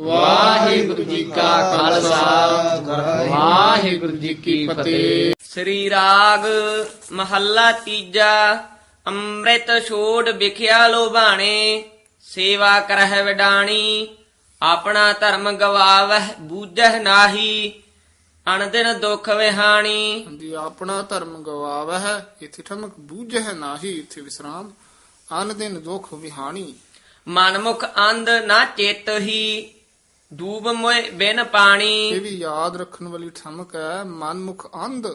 ਵਾਹਿਗੁਰੂ ਜੀ ਕਾ ਖਾਲਸਾ। ਵਾਹਿਗੁਰੂ ਜੀ ਕੀ ਫਤਿਹ। ਸ੍ਰੀ ਰਾਗ ਮਹੱਲਾ ਤੀਜਾ ਅੰਮ੍ਰਿਤ ਛੋੜ ਵਿਖਿਆ ਲੋਭਾਣੇ ਸੇਵਾ ਕਰਹਿ ਵਿਡਾਣੀ ਆਪਣਾ ਧਰਮ ਗਵਾਵਹਿ ਬੂਝਹਿ ਨਾਹੀ ਅਣਦਿਨ ਦੁਖ ਵਿਹਾਣੀ। ਹਾਂਜੀ ਆਪਣਾ ਧਰਮ ਗਵਾਵ ਹੈ ਇਥੇ ਠਮਕ ਬੂਝਹਿ ਨਾਹੀ ਇਥੇ ਵਿਸਰਾਮ ਅਨ ਦਿਨ ਦੁਖ ਵਿਹਾਣੀ। ਮਨਮੁਖ ਅੰਧ ਨਾ ਚੇਤ ਹੀ ਡੂਬ ਮੋਏ ਬਿਨ ਪਾਣੀ। ਇਹ ਵੀ ਯਾਦ ਰੱਖਣ ਵਾਲੀ ਠਮਕ ਹੈ ਮਨਮੁਖ ਅੰਧ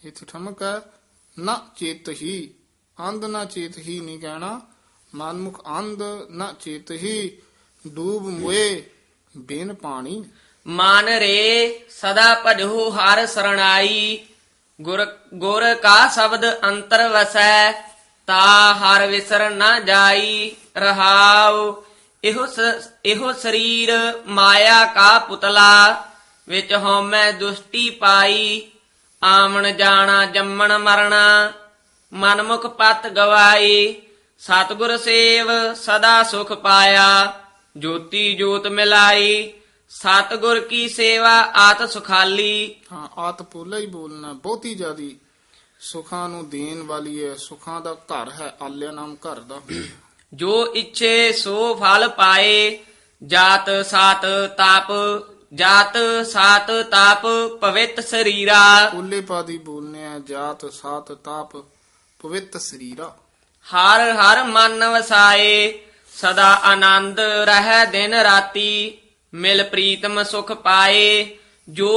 ਇਥੇ ਠਮਕ ਹੈ ਨਾ ਚੇਤ ਹੀ। ਅੰਧ ਨਾ ਚੇਤ ਹੀ ਨਹੀਂ ਕਹਿਣਾ ਮਨਮੁਖ ਅੰਧ ਨਾ ਚੇਤ ਹੀ ਡੂਬ ਮੁਏ ਬਿਨ ਪਾਣੀ। ਮਨ ਰੇ ਸਦਾ ਭਜੋ ਹਰ ਸਰਣਾਈ ਗੁਰ ਗੁਰ ਕਾ ਸ਼ਬਦ ਅੰਤਰ ਵਸੈ। ਤਾ ਹਰ ਵਿਸਰ ਨਾ ਜਾਈ ਰਹਾਉ। ਇਹੋ ਇਹੋ ਸਰੀਰ ਮਾਇਆ ਕਾ ਪੁਤਲਾ, ਵਿੱਚ ਹਉਮੈ ਦੁਸ਼ਟੀ ਪਾਈ। ਆਮਣ ਜਾਣਾ, ਜੰਮਣ ਮਰਣਾ, ਮਨਮੁਖ ਪਤ ਗਵਾਈ। ਸਤਿਗੁਰ ਸੇਵ ਸਦਾ ਸੁਖ ਪਾਇਆ, ਜੋਤੀ ਜੋਤ ਮਿਲਾਈ। ਸਤਿਗੁਰ ਕੀ ਸੇਵਾ, ਆਤ ਸੁਖਾਲੀ। ਹਾਂ, ਆਤ ਪੋਲਾ ਹੀ ਬੋਲਣਾ, ਬਹੁਤੀ ਜਿਆਦੀ ਸੁਖਾਂ ਨੂੰ ਦੇਣ ਵਾਲੀ ਹੈ ਸੁਖਾਂ ਦਾ ਘਰ ਹੈ ਆਲਿਆ ਨਾਮ ਘਰ ਦਾ। ਜੋ ਇੱਛੇ ਸੋ ਫਲ ਪਾਏ ਜਾਤ ਸਾਤ ਤਾਪ ਜਾਤ ਸਾਤ ਤਾਪ ਪਵਿੱਤ ਸਰੀਰਾ। ਪੋਲੇ ਪਾਦੀ ਬੋਲਨੇ ਆ ਜਾਤ ਸਾਤ ਤਾਪ ਪਵਿੱਤ ਸਰੀਰਾ। ਹਰ ਹਰ ਮਨ ਵਸਾਏ ਸਦਾ ਆਨੰਦ ਰਹਿ ਦਿਨ ਰਾਤੀ। ਮਿਲ ਪ੍ਰੀਤਮ ਸੁਖ ਪਾਏ ਜੋ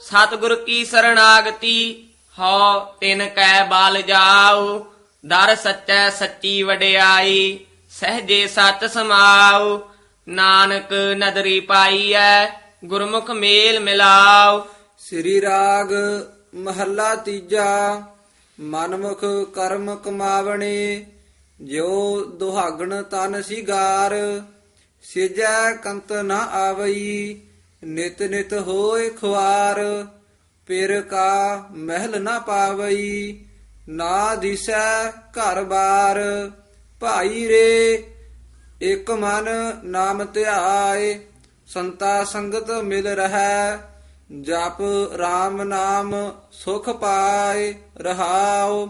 ਸਤਿਗੁਰ ਕੀ ਸਰਣਾਗਤੀ ਹਉ ਤਿਨ ਕੈ ਬਾਲ ਜਾਉ ਦਰ ਸੱਚੈ ਸੱਚੀ ਵਡਿਆਈ, ਸਹਜੇ ਸਤ ਸਮਾਉ ਨਾਨਕ ਨਦਰੀ ਪਾਈਐ, ਗੁਰਮੁਖ ਮੇਲ ਮਿਲਾਉ। ਸ੍ਰੀ ਰਾਗ ਮਹੱਲਾ ਤੀਜਾ, ਮਨਮੁਖ ਕਰਮ ਕਮਾਵਣੇ ਜੋ ਦੁਹਾਗਣ ਤਨ ਸਿਗਾਰ, ਸਿਜੈ ਕੰਤ ਨਾ ਆਵਈ, ਨਿਤ ਨਿਤ ਹੋਏ ਖੁਆਰ। ਪਿਰ ਕਾ ਮਹਿਲ ਨਾ ਪਾਵਈ, ਨਾ ਦਿਸੈ ਘਰ ਬਾਰ। ਭਾਈ ਰੇ, ਇਕ ਮਨ ਨਾਮ ਧਿਆਏ, ਸੰਤਾ ਸੰਗਤ ਮਿਲ ਰਹੈ। ਜਪ RAM ਨਾਮ ਸੁਖ ਪਾਏ, ਰਹਾਉ।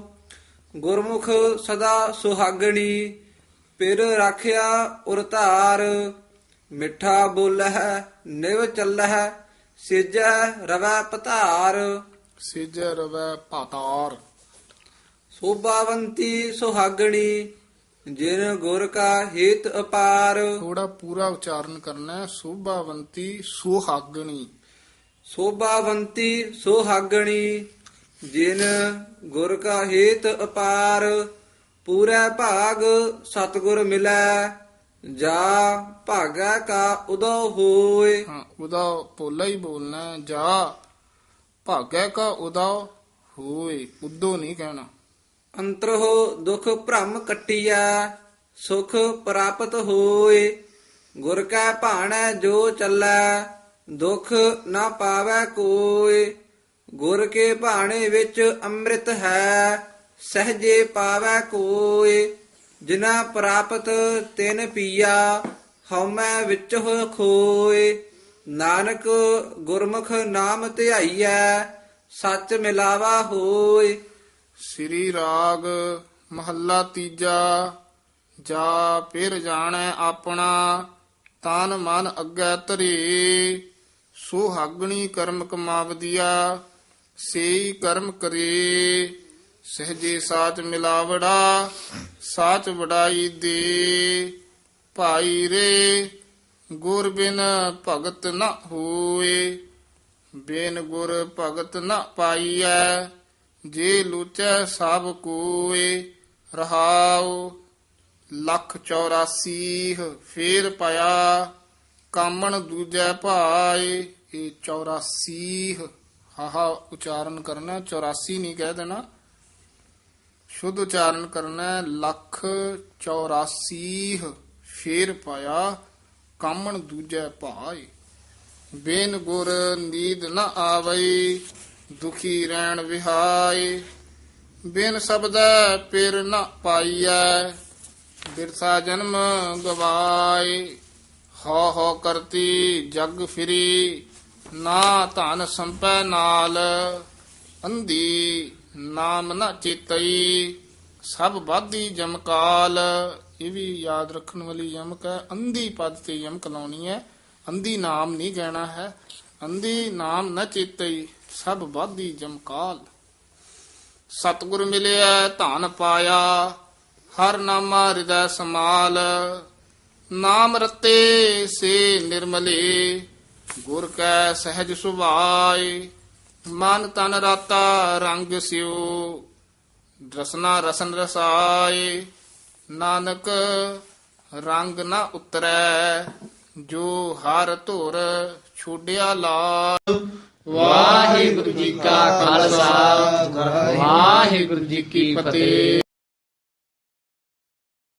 ਗੁਰਮੁਖ ਸਦਾ ਸੁਹਾਗਣੀ, ਪਿਰ ਰਾਖਿਆ ਉਰ ਧਾਰ। ਮਿੱਠਾ ਬੋਲਹਿ, ਨਿਵ ਚੱਲਹਿ ਸਿਜੈ ਰਵੈ ਪਧਾਰ। ਸਿਜੈ ਰਵੈ ਪਾਤਾਰ ਸੋਭਾਵੰਤੀ ਸੁਹਾਗਣੀ ਜਿਨ ਗੁਰ ਕਾ ਹਿਤ ਅਪਾਰ। ਥੋੜਾ ਪੂਰਾ ਉਚਾਰਨ ਕਰਨਾ ਹੈ। ਸੋਭਾਵੰਤੀ ਸੁਹਾਗਣੀ। ਸੋਭਾਵੰਤੀ ਸੁਹਾਗਣੀ ਜਿਨ ਗੁਰ ਕਾ ਹੇਤ ਅਪਾਰ। ਪੂਰੇ ਭਾਗ ਸਤਗੁਰ ਮਿਲੈ। ਜਾ ਭਾਗਾ ਕਾ ਉਦੋ ਹੋਏ। ਹਾਂ ਪੋਲਾ ਹੀ ਬੋਲਣਾ ਹੈ, ਜਾ ਭਾਗੈ ਕਾ ਉਹਦਾ ਹੋਏ। ਉਦੋਂ ਨਹੀਂ ਕਹਿਣਾ। ਅੰਤਰਹੁ ਦੁਖ ਭ੍ਰਮ ਕਟਿਆ ਸੁਖ ਪ੍ਰਾਪਤ ਹੋਏ। ਗੁਰ ਕੈ ਭਾਣੈ ਜੋ ਚੱਲੈ ਦੁਖ ਨਾ ਪਾਵੈ ਕੋਏ। ਗੁਰ ਕੇ ਭਾਣੇ ਵਿੱਚ ਅੰਮ੍ਰਿਤ ਹੈ ਸਹਜੇ ਪਾਵੈ ਕੋਏ। ਜਿਨਾ ਪ੍ਰਾਪਤ ਤਿਨ ਪੀਆ, ਹਉਮੈ ਵਿੱਚ ਹੋ ਖੋਏ। ਨਾਨਕ ਗੁਰਮੁਖ ਨਾਮ ਧਿਆਈਐ, ਸੱਚ ਮਿਲਾਵਾ ਹੋਏ। ਸ੍ਰੀ ਰਾਗ ਮਹੱਲਾ ਤੀਜਾ, ਜਾ ਫਿਰ ਜਾਣੈ ਆਪਣਾ, ਤਨ ਮਨ ਅੱਗੇ ਧਰੇ। ਸੁਹਾਗਣੀ ਕਰਮ ਕਮਾਵਦੀਆ, ਸੇਈ ਕਰਮ ਕਰੇ। ਸਹਜੇ ਸਾਚ ਮਿਲਾਵੜਾ, ਸਾਚ ਵਡਾਈ ਦੇ। ਭਾਈ ਰੇ, ਗੁਰ ਬਿਨ ਭਗਤ ਨ ਹੋਏ। ਬਿਨ ਗੁਰ ਭਗਤ ਨ ਪਾਈਐ, ਜੇ ਲੂਚੈ ਸਭ ਕੋਏ। ਰਹਾਉ ਲੱਖ 84 ਫੇਰ ਪਾਇਆ ਕਾਮਣ ਦੂਜੈ ਭਾਏ। ਇਹ 84 ਹਾਹਾ ਉਚਾਰਨ ਕਰਨਾ 84 ਨਹੀਂ ਕਹਿ ਦੇਣਾ। ਸ਼ੁੱਧ ਉਚਾਰਨ ਕਰਨਾ, ਲੱਖ 84 ਫੇਰ ਪਾਇਆ, ਕਾਮਣ ਦੂਜੈ ਭਾਏ ਬੇਨ ਗੁਰ ਨੀਂਦ ਨ ਆਵਈ, ਦੁਖੀ ਰਹਿਣ ਵਿਹਾਏ ਬਿਨ ਸਬਦੈ ਪਿਰ ਨ ਪਾਈਐ, ਬਿਰਸਾ ਜਨਮ ਗਵਾਏ ਹੋ ਹੋ ਕਰਤੀ ਜਗ ਫਿਰੀ, ਨਾ ਧਨ ਸੰਪੈ ਨਾਲ ਅੰਧੀ। ਨਾਮ ਨਾ ਚੇਤਈ, ਸਭ ਬਾਦੀ ਜਮਕਾਲ ਇਹ ਵੀ ਯਾਦ ਰੱਖਣ ਵਾਲੀ ਯਮਕ ਹੈ। ਅੰਧੀ ਪਦ ਤੇ ਯਮਕ ਲਾਉਣੀ ਹੈ। ਅੰਧੀ ਨਾਮ ਨਹੀਂ ਕਹਿਣਾ ਹੈ। ਅੰਧੀ ਨਾਮ ਨਾ ਚੇਤਈ, ਸਭ ਬਾਦੀ ਜਮਕਾਲ ਸਤਿਗੁਰ ਮਿਲਿਆ, ਧਨ ਪਾਇਆ, ਹਰ ਨਾਮਾ ਹਿਰਦੈ ਸਮਾਲ ਨਾਮ ਰਤੇ, ਸੇ ਨਿਰਮਲੇ, ਗੁਰ ਕੈ ਸਹਿਜ ਸੁਭਾਏ। ਮਨ ਤਨ ਰਾਤਾ ਰੰਗ ਸਿਉ, ਰਸਨਾ ਰਸਨ ਰਸਾਏ, ਨਾਨਕ ਰੰਗ ਨਾ ਉਤਰੈ, ਜੋ ਹਰ ਧੁਰ ਛੋੜਿਆ ਲਾ ਵਾਹਿਗੁਰੂ ਜੀ ਕਾ ਖਾਲਸਾ, ਵਾਹਿਗੁਰੂ ਜੀ ਕੀ ਫਤਿਹ।